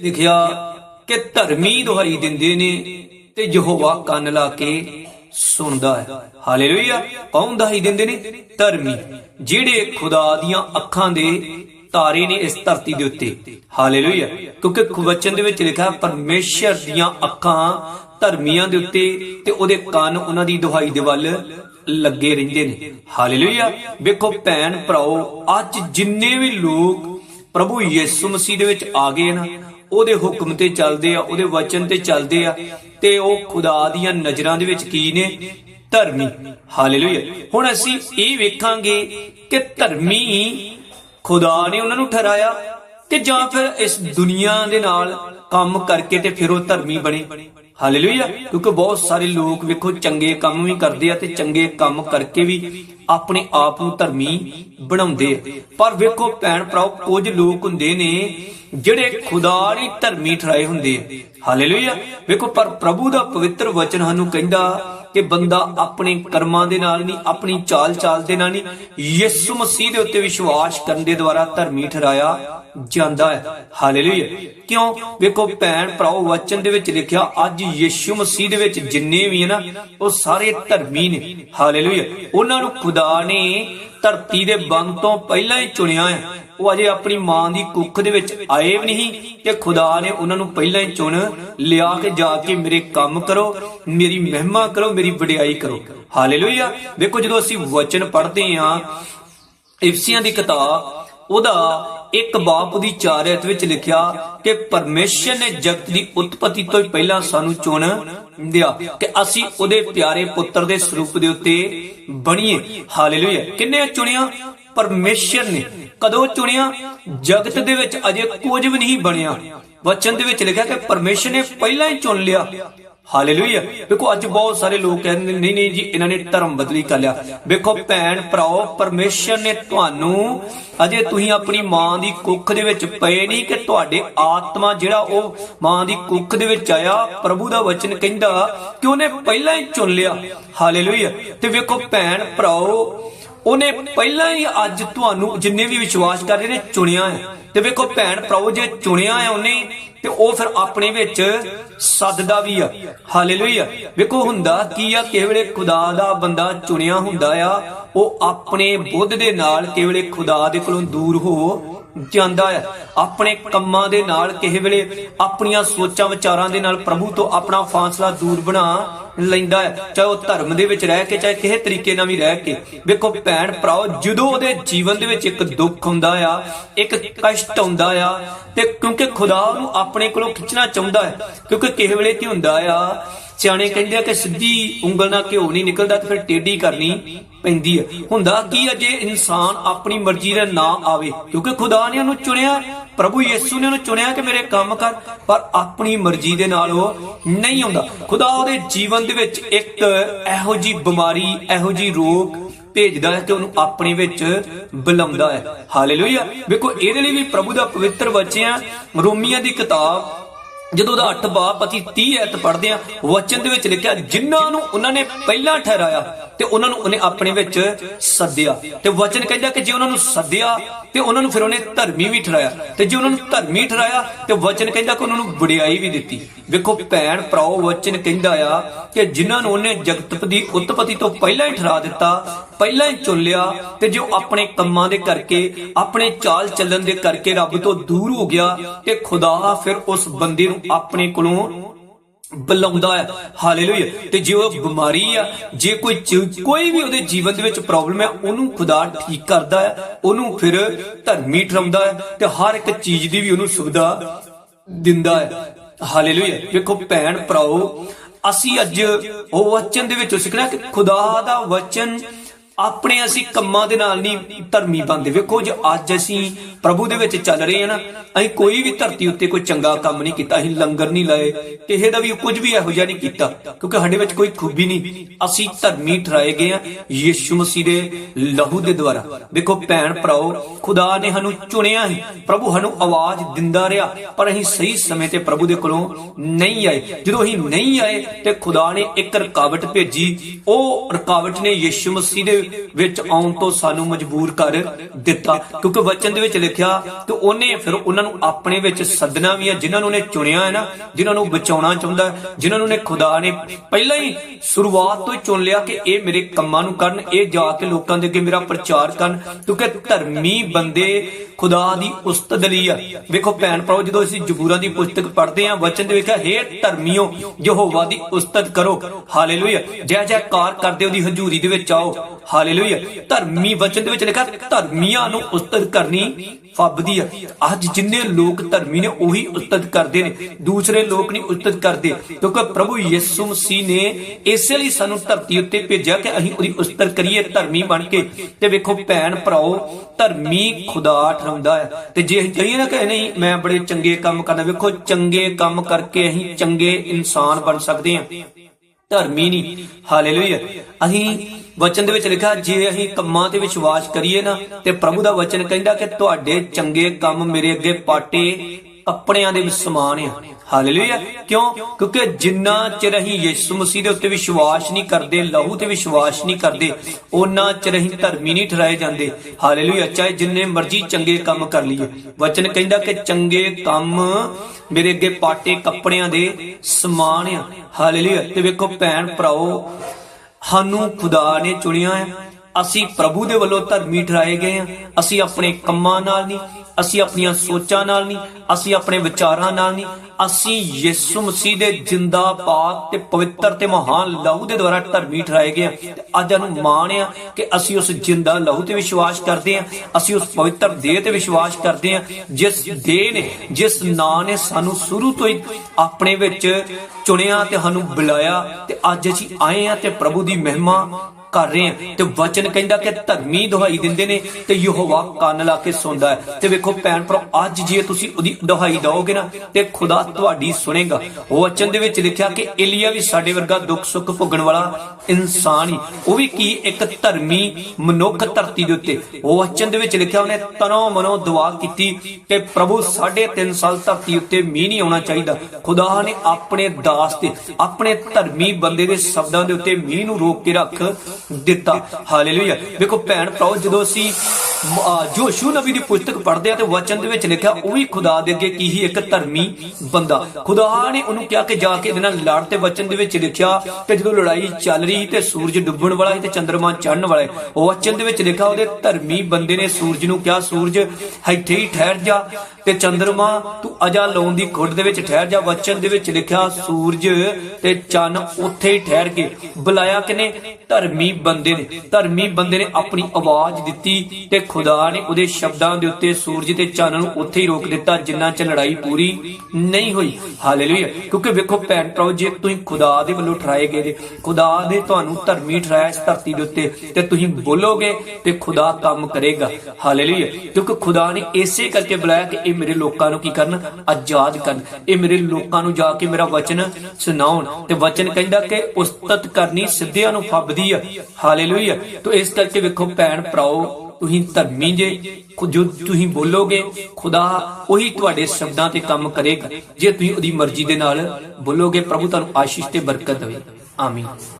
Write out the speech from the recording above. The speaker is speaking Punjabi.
ਲਿਖਿਆ ਕਿ ਧਰਮੀ ਦੁਹਾਈ ਦਿੰਦੇ ਨੇ ਤੇ ਯਹੋਵਾ ਕੰਨ ਲਾ ਕੇ ਸੁਣਦਾ ਹੈ। ਹਾਲੇਲੂਇਆ। ਕੌਣ ਦੁਹਾਈ ਦਿੰਦੇ ਨੇ? ਧਰਮੀ। ਜਿਹੜੇ ਖੁਦਾ ਦੀਆਂ ਅੱਖਾਂ ਦੇ ਤਾਰੇ ਨੇ ਇਸ ਧਰਤੀ ਦੇ ਉੱਤੇ। ਹਾਲੇਲੂਇਆ। ਕਿਉਂਕਿ ਵਚਨ ਦੇ ਵਿੱਚ ਲਿਖਿਆ ਪਰਮੇਸ਼ਰ ਦੀਆਂ ਅੱਖਾਂ ਧਰਮੀਆਂ ਦੇ ਉੱਤੇ ਤੇ ਉਹਦੇ ਕੰਨ ਉਹਨਾਂ ਦੀ ਦੁਹਾਈ ਦੇ ਵੱਲ ਲੱਗੇ ਰਹਿੰਦੇ ਨੇ। ਹਾਲੇਲੂਇਆ। ਵੇਖੋ ਭੈਣ ਭਰਾਓ, ਅੱਜ ਜਿੰਨੇ ਵੀ ਲੋਕ ਪ੍ਰਭੂ ਯਿਸੂ ਮਸੀਹ ਦੇ ਵਿੱਚ ਆ ਗਏ ਨਾ ਉਹਦੇ ਹੁਕਮ ਤੇ ਚੱਲਦੇ ਆ, ਉਹਦੇ ਵਚਨ ਤੇ ਚੱਲਦੇ ਆ ਤੇ ਉਹ ਖੁਦਾ ਦੀਆਂ ਨਜ਼ਰਾਂ ਦੇ ਵਿੱਚ ਕੀ ਨੇ? ਧਰਮੀ। ਹਾਲੇਲੂਇਆ। ਹੁਣ ਅਸੀਂ ਇਹ ਵੇਖਾਂਗੇ ਕਿ ਧਰਮੀ ਖੁਦਾ ਨੇ ਉਹਨਾਂ ਨੂੰ ਠਹਿਰਾਇਆ ਤੇ ਜਾਂ ਫਿਰ ਇਸ ਦੁਨੀਆ ਦੇ ਨਾਲ ਕੰਮ ਕਰਕੇ ਤੇ ਫਿਰ ਉਹ ਧਰਮੀ ਬਣੇ। ਹਾਲੇਲੂਇਆ। ਕਿਉਂਕਿ ਬਹੁਤ ਸਾਰੇ ਲੋਕ ਵੇਖੋ, ਚੰਗੇ ਕੰਮ ਵੀ ਕਰਦੇ ਆ ਤੇ ਚੰਗੇ ਕੰਮ ਕਰਕੇ ਵੀ ਆਪਣੇ ਆਪ ਨੂੰ ਧਰਮੀ ਬਣਾਉਂਦੇ ਆ। ਪਰ ਵੇਖੋ ਭੈਣ ਭਰਾਓ, ਕੁਝ ਲੋਕ ਹੁੰਦੇ ਨੇ ਜਿਹੜੇ ਖੁਦਾ ਨੇ ਧਰਮੀ ਠਰਾਏ ਹੁੰਦੇ ਆ। ਹਾਲੇਲੂਇਆ। ਵੇਖੋ, ਪਰ ਪ੍ਰਭੂ ਦਾ ਪਵਿੱਤਰ ਵਚਨ ਸਾਨੂੰ ਕਹਿੰਦਾ ਕਿ ਬੰਦਾ ਆਪਣੇ ਕਰਮਾਂ ਦੇ ਨਾਲ ਨਹੀਂ, ਆਪਣੀ ਚਾਲ ਚਾਲ ਦੇ ਨਾਲ ਨਹੀਂ, ਯਿਸੂ ਮਸੀਹ ਦੇ ਉੱਤੇ ਵਿਸ਼ਵਾਸ ਕਰਨ ਦੇ ਦੁਆਰਾ ਧਰਮੀ ਠਹਿਰਾਇਆ ਜਾਂਦਾ ਹੈ। ਹਾਲੇਲੂਇਆ। ਕਿਉਂ? ਵੇਖੋ, ਭੈਣ ਭਰਾਓ, ਵਚਨ ਦੇ ਵਿੱਚ ਲਿਖਿਆ, ਅੱਜ ਯਿਸੂ ਮਸੀਹ ਦੇ ਵਿੱਚ ਜਿੰਨੇ ਵੀ ਹੈ ਨਾ, ਉਹ ਸਾਰੇ ਧਰਮੀ ਨੇ। ਹਾਲੇਲੂਇਆ। ਉਹਨਾਂ ਨੂੰ ਖੁਦਾ ਨੇ ਧਰਤੀ ਦੇ ਬੰਦ ਤੋਂ ਪਹਿਲਾਂ ਹੀ ਚੁਣਿਆ ਹੈ। ਉਹ ਅਜੇ ਆਪਣੀ ਮਾਂ ਦੀ ਕੁੱਖ ਦੇ ਵਿੱਚ ਆਏ ਵੀ ਨਹੀਂ ਕਿ ਖੁਦਾ ਨੇ ਉਹਨਾਂ ਨੂੰ ਪਹਿਲਾਂ ਹੀ ਚੁਣ ਲਿਆ ਕੇ ਜਾ ਕੇ ਮੇਰੇ ਕੰਮ ਕਰੋ, ਮੇਰੀ ਮਹਿਮਾ ਕਰੋ, ਮੇਰੀ ਵਡਿਆਈ ਕਰੋ। ਹਾਲੇਲੂਇਆ। ਵੇਖੋ, ਜਦੋਂ ਅਸੀਂ ਵਚਨ ਪੜ੍ਹਦੇ ਹਾਂ, ਇਫਸੀਆਂ ਦੀ ਕਿਤਾਬ, ਉਹਦਾ ਇੱਕ ਬਾਪ ਉਹਦੀ ਚਾਰ ਵਿੱਚ ਲਿਖਿਆ ਕਿ ਪਰਮੇਸ਼ਰ ਨੇ ਜਗਤ ਦੀ ਉਤਪਤੀ ਤੋਂ ਹੀ ਪਹਿਲਾਂ ਸਾਨੂੰ ਚੁਣ ਲਿਆ ਕਿ ਅਸੀਂ ਉਹਦੇ ਪਿਆਰੇ ਪੁੱਤਰ ਦੇ ਸਰੂਪ ਦੇ ਉੱਤੇ ਬਣੀਏ। ਹਾਲੇਲੂਇਆ। ਕਿੰਨੇ ਚੁਣਿਆ? ਪਰਮੇਸ਼ਰ ਨੇ। ਕਦੋਂ ਚੁਣਿਆ? ਜਗਤ ਦੇ ਵਿੱਚ ਅਜੇ ਕੁਝ ਵੀ ਨਹੀਂ ਬਣਿਆ। ਵਚਨ ਦੇ ਵਿੱਚ ਲਿਖਿਆ ਕਿ ਪਰਮੇਸ਼ਰ ਨੇ ਪਹਿਲਾਂ ਹੀ ਚੁਣ ਲਿਆ। ਹਾਲੇਲੂਇਆ। ਵੇਖੋ, ਅੱਜ ਬਹੁਤ ਸਾਰੇ ਲੋਕ ਕਹਿੰਦੇ ਨਹੀਂ ਨਹੀਂ ਜੀ, ਇਹਨਾਂ ਨੇ ਧਰਮ ਬਦਲੀ ਕਰ ਲਿਆ। ਵੇਖੋ, ਭੈਣ, ਭਰਾਓ, ਪਰਮੇਸ਼ਰ ਨੇ ਤੁਹਾਨੂੰ ਅਜੇ ਤੁਸੀਂ ਆਪਣੀ ਮਾਂ ਦੀ ਕੁੱਖ ਦੇ ਵਿੱਚ ਪਏ ਨਹੀਂ ਕਿ ਤੁਹਾਡੇ ਆਤਮਾ ਜਿਹੜਾ ਉਹ ਮਾਂ ਦੀ ਕੁੱਖ ਦੇ ਵਿੱਚ ਆਇਆ, ਪ੍ਰਭੂ ਦਾ ਵਚਨ ਕਹਿੰਦਾ, ਕਿ ਉਹਨੇ ਪਹਿਲਾਂ ਹੀ ਚੁਣ ਲਿਆ। ਹਾਲੇਲੂਇਆ। ਤੇ ਵੇਖੋ, ਭੈਣ, ਭਰਾਓ, ਉਹਨੇ ਪਹਿਲਾਂ ਹੀ ਅੱਜ ਤੁਹਾਨੂੰ ਜਿੰਨੇ ਵੀ ਵਿਸ਼ਵਾਸ ਕਰ ਰਹੇ ਨੇ, ਚੁਣਿਆ ਹੈ। ਤੇ ਵੇਖੋ, ਭੈਣ, ਭਰਾਓ, ਜੇ ਚੁਣਿਆ ਹੈ ਉਹਨੇ ਤੇ ਉਹ ਫਿਰ ਆਪਣੇ ਵਿੱਚ ਸੱਦਦਾ ਵੀ ਆ। ਹਾਲੇਲੂਇਆ ਵੇਖੋ ਹੁੰਦਾ ਕੀ ਆ, ਕਿਸੇ ਵੇਲੇ ਖੁਦਾ ਦਾ ਬੰਦਾ ਚੁਣਿਆ ਹੁੰਦਾ ਆ ਉਹ ਆਪਣੇ ਬੁੱਧ ਦੇ ਨਾਲ ਕਿਸੇ ਖੁਦਾ ਦੇ ਕੋਲੋਂ ਦੂਰ ਹੋ ਜਾਂਦਾ ਹੈ। ਆਪਣੇ ਕੰਮਾਂ ਦੇ ਨਾਲ ਕਿਸੇ ਵੇਲੇ ਆਪਣੀਆਂ ਸੋਚਾਂ ਵਿਚਾਰਾਂ ਦੇ ਨਾਲ ਪ੍ਰਭੂ ਤੋਂ ਆਪਣਾ ਫਾਸਲਾ ਦੂਰ ਬਣਾ ਲੈਂਦਾ ਹੈ। ਚਾਹੇ ਉਹ ਧਰਮ ਦੇ ਵਿੱਚ ਰਹਿ ਕੇ, ਚਾਹੇ ਕਿਸੇ ਤਰੀਕੇ ਨਾਲ ਵੀ ਰਹਿ ਕੇ। ਵੇਖੋ ਭੈਣ ਭਰਾਓ, ਜਦੋਂ ਉਹਦੇ ਜੀਵਨ ਦੇ ਵਿੱਚ ਇੱਕ ਦੁੱਖ ਹੁੰਦਾ ਆ, ਇੱਕ ਕਸ਼ਟ ਹੁੰਦਾ ਆ, ਤੇ ਕਿਉਂਕਿ ਖੁਦਾ ਉਹਨੂੰ ਆਪਣੇ ਕੋਲੋਂ ਖਿੱਚਣਾ ਚਾਹੁੰਦਾ ਹੈ, ਕਿਉਂਕਿ ਕਿਸੇ ਵੇਲੇ ਕੀ ਹੁੰਦਾ ਆ ਸਿਆਣੇ ਕਹਿੰਦੇ ਆ ਕਿ ਸਿੱਧੀ ਉਂਗਲ ਨਾਲ ਘਿਓ ਨਹੀਂ ਨਿਕਲਦਾ ਤੇ ਫਿਰ ਟੇਢੀ ਕਰਨੀ ਪੈਂਦੀ ਹੈ ਹੁੰਦਾ ਕੀ ਅਜੇ ਇਨਸਾਨ ਆਪਣੀ ਮਰਜ਼ੀ ਨਾਲ ਨਾ ਆਵੇ? ਕਿਉਂਕਿ ਖੁਦਾ ਨੇ ਉਹਨੂੰ ਚੁਣਿਆ, ਪ੍ਰਭੂ ਯਿਸੂ ਨੇ ਉਹਨੂੰ ਚੁਣਿਆ ਕਿ ਮੇਰੇ ਕੰਮ ਕਰ, ਪਰ ਆਪਣੀ ਮਰਜ਼ੀ ਦੇ ਨਾਲ ਉਹ ਨਹੀਂ ਆਉਂਦਾ। ਖੁਦਾ ਉਹਦੇ ਜੀਵਨ ਦੇ ਵਿੱਚ ਇੱਕ ਇਹੋ ਜੀ ਬਿਮਾਰੀ, ਇਹੋ ਜੀ ਰੋਗ ਭੇਜਦਾ ਹੈ ਤੇ ਉਹਨੂੰ ਆਪਣੇ ਵਿੱਚ ਬੁਲਾਉਂਦਾ ਹੈ। ਹਾਲੇਲੂਇਆ। ਵੇਖੋ, ਇਹਦੇ ਲਈ ਵੀ ਪ੍ਰਭੂ ਦਾ ਪਵਿੱਤਰ ਵਚਨ ਰੋਮੀਆਂ ਦੀ ਕਿਤਾਬ ਜਦੋਂ ਦਾ 8 ਬਾਪ ਅਸੀਂ 30 ਐਤ ਪੜ੍ਹਦੇ ਆ ਵਚਨ ਦੇ ਵਿੱਚ ਲਿਖਿਆ, ਜਿਨ੍ਹਾਂ ਨੂੰ ਉਹਨਾਂ ਨੇ ਪਹਿਲਾਂ ਠਹਿਰਾਇਆ ਤੇ ਉਹਨਾਂ ਨੂੰ ਉਹਨੇ ਆਪਣੇ ਵਿੱਚ ਸੱਦਿਆ। ਤੇ ਵਚਨ ਕਹਿੰਦਾ ਕਿ ਜੇ ਉਹਨਾਂ ਨੂੰ ਸੱਦਿਆ, ਤੇ ਉਹਨਾਂ ਨੂੰ ਫਿਰ ਉਹਨੇ ਧਰਮੀ ਵੀ ਠਹਿਰਾਇਆ। ਤੇ ਜੇ ਉਹਨਾਂ ਨੂੰ ਧਰਮੀ ਠਹਿਰਾਇਆ, ਤੇ ਵਚਨ ਕਹਿੰਦਾ ਕਿ ਉਹਨਾਂ ਨੂੰ ਵਡਿਆਈ ਵੀ ਦਿੱਤੀ। ਵੇਖੋ ਭੈਣ ਭਰਾਓ, ਵਚਨ ਕਹਿੰਦਾ ਆ ਕਿ ਜਿਨ੍ਹਾਂ ਨੂੰ ਉਹਨੇ ਜਗਤ ਦੀ ਉਤਪਤੀ ਤੋਂ ਪਹਿਲਾਂ ਹੀ ਠਹਿਰਾ ਦਿੱਤਾ, ਪਹਿਲਾਂ ਹੀ ਚੁਣ ਲਿਆ, ਤੇ ਜੋ ਆਪਣੇ ਕੰਮਾਂ ਦੇ ਕਰਕੇ, ਆਪਣੇ ਚਾਲ ਚੱਲਣ ਦੇ ਕਰਕੇ ਰੱਬ ਤੋਂ ਦੂਰ ਹੋ ਗਿਆ, ਤੇ ਖੁਦਾ ਫਿਰ ਉਸ ਬੰਦੇ ਨੂੰ ਆਪਣੇ ਕੋਲੋਂ ਬੁਲਾਉਂਦਾ ਹੈ। ਹਾਲੇਲੂਇਆ ਤੇ ਜੇ ਉਹ ਬਿਮਾਰੀ ਆ, ਜੇ ਕੋਈ ਕੋਈ ਵੀ ਉਹਦੇ ਜੀਵਨ ਦੇ ਵਿੱਚ ਪ੍ਰੋਬਲਮ ਹੈ, ਉਹਨੂੰ ਖੁਦਾ ਠੀਕ ਕਰਦਾ ਹੈ, ਉਹਨੂੰ ਫਿਰ ਧਰਮੀ ਠਰਾਉਂਦਾ ਹੈ ਤੇ ਹਰ ਇੱਕ ਚੀਜ਼ ਦੀ ਵੀ ਉਹਨੂੰ ਸੁਵਿਧਾ ਦਿੰਦਾ ਹੈ। ਹਾਲੇਲੂਇਆ ਵੇਖੋ ਭੈਣ ਭਰਾਓ, ਅਸੀਂ ਅੱਜ ਉਹ ਵਚਨ ਦੇ ਵਿੱਚੋਂ ਸਿੱਖਣਾ ਕਿ ਖੁਦਾ ਦਾ ਵਚਨ ਆਪਣੇ ਅਸੀਂ ਕੰਮਾਂ ਦੇ ਨਾਲ ਨਹੀਂ ਧਰਮੀ ਬੰਦੇ ਵੇਖੋ ਜੇ ਅੱਜ ਅਸੀਂ ਪ੍ਰਭੂ ਦੇ ਵਿੱਚ ਚੱਲ ਰਹੇ ਹਾਂ ਨਾ, ਅਸੀਂ ਕੋਈ ਵੀ ਧਰਤੀ ਉੱਤੇ ਕੋਈ ਚੰਗਾ ਕੰਮ ਨਹੀਂ ਕੀਤਾ, ਅਸੀਂ ਲੰਗਰ ਨਹੀਂ ਲਾਏ, ਕਿਸੇ ਦਾ ਵੀ ਕੁਝ ਵੀ ਇਹੋ ਜਿਹਾ ਨਹੀਂ ਕੀਤਾ, ਕਿਉਂਕਿ ਸਾਡੇ ਵਿੱਚ ਕੋਈ ਖੂਬੀ ਨਹੀਂ। ਅਸੀਂ ਧਰਮੀ ਠਰਾਏ ਗਏ ਆ ਯੀਸ਼ੂ ਮਸੀਹ ਦੇ ਲਹੂ ਦੇ ਦੁਆਰਾ। ਵੇਖੋ ਭੈਣ ਭਰਾਓ, ਖੁਦਾ ਨੇ ਸਾਨੂੰ ਚੁਣਿਆ ਹੀ ਪ੍ਰਭੂ ਸਾਨੂੰ ਆਵਾਜ਼ ਦਿੰਦਾ ਰਿਹਾ, ਪਰ ਅਸੀਂ ਸਹੀ ਸਮੇਂ ਤੇ ਪ੍ਰਭੂ ਦੇ ਕੋਲੋਂ ਨਹੀਂ ਆਏ। ਜਦੋਂ ਅਸੀਂ ਨਹੀਂ ਆਏ, ਤੇ ਖੁਦਾ ਨੇ ਇੱਕ ਰੁਕਾਵਟ ਭੇਜੀ, ਉਹ ਰੁਕਾਵਟ ਨੇ ਯੀਸ਼ੂ ਮਸੀਹ ਦੇ ਵਿੱਚ ਆਉਣ ਤੋਂ ਸਾਨੂੰ ਮਜਬੂਰ ਕਰ ਦਿੱਤਾ। ਕਿਉਂਕਿ ਵਚਨ ਦੇ ਵਿੱਚ ਲਿਖਿਆ ਕਿ ਉਹਨੇ ਫਿਰ ਉਹਨਾਂ ਨੂੰ ਆਪਣੇ ਵਿੱਚ ਸੱਦਣਾ ਵੀ ਹੈ ਜਿਨ੍ਹਾਂ ਨੂੰ ਉਹਨੇ ਚੁਣਿਆ ਹੈ ਨਾ ਜਿਨ੍ਹਾਂ ਨੂੰ ਬਚਾਉਣਾ ਚਾਹੁੰਦਾ ਹੈ, ਜਿਨ੍ਹਾਂ ਨੂੰ ਨੇ ਖੁਦਾ ਨੇ ਪਹਿਲਾਂ ਹੀ ਸ਼ੁਰੂਆਤ ਤੋਂ ਹੀ ਚੁਣ ਲਿਆ ਕਿ ਇਹ ਮੇਰੇ ਕੰਮਾਂ ਨੂੰ ਕਰਨ ਇਹ ਜਾ ਕੇ ਲੋਕਾਂ ਦੇ ਅੱਗੇ ਮੇਰਾ ਪ੍ਰਚਾਰ ਕਰਨ। ਕਿਉਂਕਿ ਧਰਮੀ ਬੰਦੇ ਖੁਦਾ ਦੀ ਉਸਤਤ ਲਈ ਆ। ਵੇਖੋ ਭੈਣ ਭਰਾਓ, ਜਦੋਂ ਅਸੀਂ ਜ਼ਬੂਰਾਂ ਦੀ ਪੁਸਤਕ ਪੜ੍ਹਦੇ ਹਾਂ, ਵਚਨ ਦੇ ਵਿੱਚ ਹੈ ਧਰਮੀਓ, ਯਹੋਵਾ ਦੀ ਉਸਤਤ ਕਰੋ। ਹਾਲੇਲੂਇਆ। ਜੈ ਜੈਕਾਰ ਕਰਦੇ ਉਹਦੀ ਹਜ਼ੂਰੀ ਦੇ ਵਿੱਚ ਆਓ। ਹਾਲੇਲੂਇਆ। ਧਰਮੀ ਵਚਨ ਦੇ ਵਿੱਚ ਲਿਖਿਆ, ਧਰਮੀਆਂ ਨੂੰ ਉਸਤਤ ਕਰਨੀ ਫੱਬਦੀ ਆ। ਅੱਜ ਜਿੰਨੇ ਲੋਕ ਧਰਮੀ ਨੇ, ਉਹੀ ਉਸਤਤ ਕਰਦੇ ਨੇ। ਦੂਸਰੇ ਲੋਕ ਨਹੀਂ ਉਸਤਤ ਕਰਦੇ, ਕਿਉਂਕਿ ਪ੍ਰਭੂ ਯਿਸੂ ਮਸੀਹ ਨੇ ਇਸੇ ਲਈ ਸਾਨੂੰ ਧਰਤੀ ਉੱਤੇ ਭੇਜਿਆ ਕਿ ਅਸੀਂ ਉਹਦੀ ਉਸਤਤ ਕਰੀਏ, ਧਰਮੀ ਬਣ ਕੇ। ਤੇ ਵੇਖੋ ਭੈਣ ਭਰਾਓ, ਧਰਮੀ ਖੁਦਾ ਠਰਾਉਂਦਾ ਹੈ ਤੇ ਜੇ ਅਸੀਂ ਕਹੀਏ ਨਾ ਕਿ ਨਹੀਂ, ਮੈਂ ਬੜੇ ਚੰਗੇ ਕੰਮ ਕਰਦਾ, ਵੇਖੋ, ਚੰਗੇ ਕੰਮ ਕਰਕੇ ਅਸੀਂ ਚੰਗੇ ਇਨਸਾਨ ਬਣ ਸਕਦੇ ਹਾਂ। ਧਰਮੀ ਨਹੀਂ। ਹਾਲੇਲੂਇਆ ਅਸੀਂ ਵਚਨ ਦੇ ਵਿੱਚ ਲਿਖਿਆ, ਜੇ ਅਸੀਂ ਕੰਮਾਂ ਤੇ ਵਿਸ਼ਵਾਸ ਕਰੀਏ ਨਾ, ਤੇ ਪ੍ਰਭੂ ਦਾ ਵਚਨ ਕਹਿੰਦਾ ਕਿ ਤੁਹਾਡੇ ਚੰਗੇ ਕੰਮ ਮੇਰੇ ਅੱਗੇ ਪਾਟੇ ਕੱਪੜਿਆਂ ਦੇ ਵਿੱਚ ਸਮਾਨ ਆ। ਹਾਲੇਲੂਇਆ। ਕਿਉਂ? ਕਿਉਂਕਿ ਜਿੰਨਾ ਚਿਰ ਅਸੀਂ ਯਿਸੂ ਮਸੀਹ ਦੇ ਉੱਤੇ ਵਿਸ਼ਵਾਸ ਨਹੀਂ ਕਰਦੇ, ਲਹੂ ਤੇ ਵਿਸ਼ਵਾਸ ਨਹੀਂ ਕਰਦੇ ਉਹਨਾਂ ਚਿਰ ਅਸੀਂ ਧਰਮੀ ਨਹੀਂ ਠਹਿਰਾਏ ਜਾਂਦੇ। ਹਾਲੇਲੂਇਆ। ਚਾਹੇ ਜਿੰਨੇ ਮਰਜ਼ੀ ਚੰਗੇ ਕੰਮ ਕਰ ਲਈਏ। ਵਚਨ ਕਹਿੰਦਾ ਕਿ ਚੰਗੇ ਕੰਮ ਮੇਰੇ ਅੱਗੇ ਪਾਟੇ ਕੱਪੜਿਆਂ ਦੇ ਸਮਾਨ ਆ। ਹਾਲੇਲੂਇਆ। ਤੇ ਵੇਖੋ ਭੈਣ ਭਰਾਓ, ਸਾਨੂੰ ਖੁਦਾ ਨੇ ਚੁਣਿਆ ਹੈ ਅਸੀਂ ਪ੍ਰਭੂ ਦੇ ਵੱਲੋਂ ਧਰਮੀ ਠਹਿਰਾਏ ਗਏ ਹਾਂ ਅਸੀਂ ਆਪਣੇ ਕੰਮਾਂ ਨਾਲ ਨਹੀਂ ਅਸੀਂ ਆਪਣੀਆਂ ਸੋਚਾਂ ਨਾਲ ਨਹੀਂ, ਅਸੀਂ ਆਪਣੇ ਵਿਚਾਰਾਂ ਨਾਲ ਨਹੀਂ, ਅਸੀਂ ਯਿਸੂ ਮਸੀਹ ਦੇ ਜਿੰਦਾ ਪਾਕ ਤੇ ਪਵਿੱਤਰ ਤੇ ਮਹਾਨ ਲਹੂ ਦੇ ਦੁਆਰਾ ਧਰਮੀ ਠਹਿਰਾਏ ਗਏ ਤੇ ਅੱਜ ਸਾਨੂੰ ਮਾਣ ਆ ਕਿ ਅਸੀਂ ਉਸ ਜਿੰਦਾ ਲਹੂ ਤੇ ਵਿਸ਼ਵਾਸ ਕਰਦੇ ਹਾਂ, ਅਸੀਂ ਉਸ ਪਵਿੱਤਰ ਦੇਹ ਤੇ ਵਿਸ਼ਵਾਸ ਕਰਦੇ ਹਾਂ, ਜਿਸ ਦੇਹ ਨੇ, ਜਿਸ ਨਾਂ ਨੇ ਸਾਨੂੰ ਸ਼ੁਰੂ ਤੋਂ ਹੀ ਆਪਣੇ ਵਿੱਚ ਚੁਣਿਆ ਤੇ ਸਾਨੂੰ ਬੁਲਾਇਆ ਤੇ ਅੱਜ ਅਸੀਂ ਆਏ ਹਾਂ ਤੇ ਪ੍ਰਭੂ ਦੀ ਮਹਿਮਾ ਕਰ ਰਹੇ ਆ ਤੇ ਵਚਨ ਕਹਿੰਦਾ ਕਿ ਧਰਮੀ ਦੁਹਾਈ ਦਿੰਦੇ ਨੇ ਤੇ ਯਹੋਵਾ ਕੰਨ ਲਾ ਕੇ ਸੁਣਦਾ ਹੈ। ਤੇ ਵੇਖੋ ਭੈਣ ਭਰਾ, ਅੱਜ ਜੇ ਤੁਸੀਂ ਉਹਦੀ ਦੁਹਾਈ ਦਿਓਗੇ ਨਾ, ਤੇ ਖੁਦਾ ਤੁਹਾਡੀ ਸੁਣੇਗਾ। ਵਚਨ ਦੇ ਵਿੱਚ ਲਿਖਿਆ ਕਿ ਏਲੀਆ ਵੀ ਸਾਡੇ ਵਰਗਾ ਦੁੱਖ ਸੁੱਖ ਭੋਗਣ ਵਾਲਾ ਇਨਸਾਨ ਹੀ। ਉਹ ਵੀ ਕੀ ਇੱਕ ਧਰਮੀ ਮਨੁੱਖ ਧਰਤੀ ਦੇ ਉੱਤੇ। ਉਹ ਵਚਨ ਦੇ ਵਿੱਚ ਲਿਖਿਆ ਉਹਨੇ ਤਨੋ ਮਨੋ ਦੁਆ ਕੀਤੀ ਕਿ ਪ੍ਰਭੂ, ਸਾਢੇ ਤਿੰਨ ਸਾਲ ਧਰਤੀ ਉੱਤੇ ਮੀਂਹ ਨਹੀਂ ਆਉਣਾ ਚਾਹੀਦਾ। ਖੁਦਾ ਨੇ ਆਪਣੇ ਦਾਸ ਤੇ, ਆਪਣੇ ਧਰਮੀ ਬੰਦੇ ਦੇ ਸ਼ਬਦਾਂ ਦੇ ਉੱਤੇ ਮੀਂਹ ਨੂੰ ਰੋਕ ਕੇ ਰੱਖ। ਦਿੱਤਾ। ਹਾਲੇਲੂਇਆ ਵੇਖੋ ਭੈਣ ਭਰਾਓ ਜਦੋਂ ਅਸੀਂ ਜੋਸ਼ੂ ਨਬੀ ਦੀ ਪੁਸਤਕ ਪੜ੍ਹਦੇ ਆ ਤੇ ਵਚਨ ਦੇ ਵਿੱਚ ਲਿਖਿਆ, ਉਹ ਵੀ ਖੁਦਾ ਦੇ ਅੱਗੇ ਕੀ ਹੀ ਇੱਕ ਧਰਮੀ ਬੰਦਾ ਖੁਦਾ ਨੇ ਉਹਨੂੰ ਕਿਹਾ ਕਿ ਜਾ ਕੇ ਇਹਦੇ ਨਾਲ ਲੜ ਤੇ ਵਚਨ ਦੇ ਵਿੱਚ ਲਿਖਿਆ ਕਿ ਜਦੋਂ ਲੜਾਈ ਚੱਲ ਰਹੀ ਤੇ ਸੂਰਜ ਡੁੱਬਣ ਵਾਲਾ ਸੀ ਤੇ ਚੰ드ਰਮਾ ਚੜ੍ਹਨ ਵਾਲਾ ਸੀ। ਉਹ ਵਚਨ ਦੇ ਵਿੱਚ ਲਿਖਿਆ, ਉਹਦੇ ਧਰਮੀ ਬੰਦੇ ਨੇ ਸੂਰਜ ਨੂੰ ਕਿਹਾ, ਸੂਰਜ, ਇੱਥੇ ਹੀ ਠਹਿਰ ਜਾ ਤੇ ਚੰ드ਰਮਾ ਤੂੰ ਅਜਾ ਲਾਉਣ ਦੀ ਖੁੱਡ ਦੇ ਵਿੱਚ ਠਹਿਰ ਜਾ ਵਚਨ ਦੇ ਵਿੱਚ ਲਿਖਿਆ, ਸੂਰਜ ਤੇ ਚੰਨ ਉੱਥੇ ਹੀ ਠਹਿਰ ਕੇ ਬੁਲਾਇਆ ਕਿਨੇ ਧਰਮੀ ਬੰਦੇ ਨੇ, ਧਰਮੀ ਬੰਦੇ ਨੇ ਆਪਣੀ ਆਵਾਜ਼ ਦਿੱਤੀ ਤੇ ਖੁਦਾ ਨੇ ਉਹਦੇ ਸ਼ਬਦਾਂ ਦੇ ਉੱਤੇ ਸੂਰਜ ਤੇ ਚੰਨ ਨੂੰ ਉੱਥੇ ਹੀ ਰੋਕ ਦਿੱਤਾ, ਜਿੰਨਾ ਚ ਲੜਾਈ ਪੂਰੀ ਨਹੀਂ ਹੋਈ। ਹਾਲੇਲੂਇਆ ਕਿਉਂਕਿ ਵੇਖੋ ਭੈਣ ਭਰਾਓ, ਜੇ ਤੁਸੀਂ ਖੁਦਾ ਦੇ ਵੱਲੋਂ ਠਰਾਏ ਗਏ ਜੇ, ਖੁਦਾ ਨੇ ਤੁਹਾਨੂੰ ਧਰਮੀ ਠਰਾਇਆ ਇਸ ਧਰਤੀ ਦੇ ਉੱਤੇ, ਤੇ ਤੁਸੀਂ ਬੋਲੋਗੇ ਤੇ ਖੁਦਾ ਕੰਮ ਕਰੇਗਾ। ਹਾਲੇਲੂਇਆ ਕਿਉਂਕਿ ਖੁਦਾ ਨੇ ਇਸੇ ਕਰਕੇ ਬੁਲਾਇਆ ਕਿ ਇਹ ਮੇਰੇ ਲੋਕਾਂ ਨੂੰ ਕੀ ਕਰਨ? ਆਜ਼ਾਦ ਕਰਨ। ਇਹ ਮੇਰੇ ਲੋਕਾਂ ਨੂੰ ਜਾ ਕੇ ਮੇਰਾ ਵਚਨ ਸੁਣਾਉਣ। ਤੇ ਵਚਨ ਕਹਿੰਦਾ ਕਿ ਉਸਤਤ ਕਰਨੀ ਸਿੱਧਿਆਂ ਨੂੰ ਫੱਬਦੀ ਆ। ਹਾਲੇਲੂਇਆ ਤੋਂ ਇਸ ਕਰਕੇ ਵੇਖੋ ਭੈਣ ਭਰਾਓ ਤੁਸੀਂ ਧਰਮੀ ਜੇ ਜੋ ਤੁਸੀਂ ਬੋਲੋਗੇ, ਖੁਦਾ ਉਹੀ ਤੁਹਾਡੇ ਸ਼ਬਦਾਂ ਤੇ ਕੰਮ ਕਰੇਗਾ। ਜੇ ਤੁਸੀਂ ਉਹਦੀ ਮਰਜ਼ੀ ਦੇ ਨਾਲ ਬੋਲੋਗੇ, ਪ੍ਰਭੂ ਤੁਹਾਨੂੰ ਆਸ਼ੀਸ਼ ਤੇ ਬਰਕਤ ਦੇਵੇ। ਆਮੀਨ।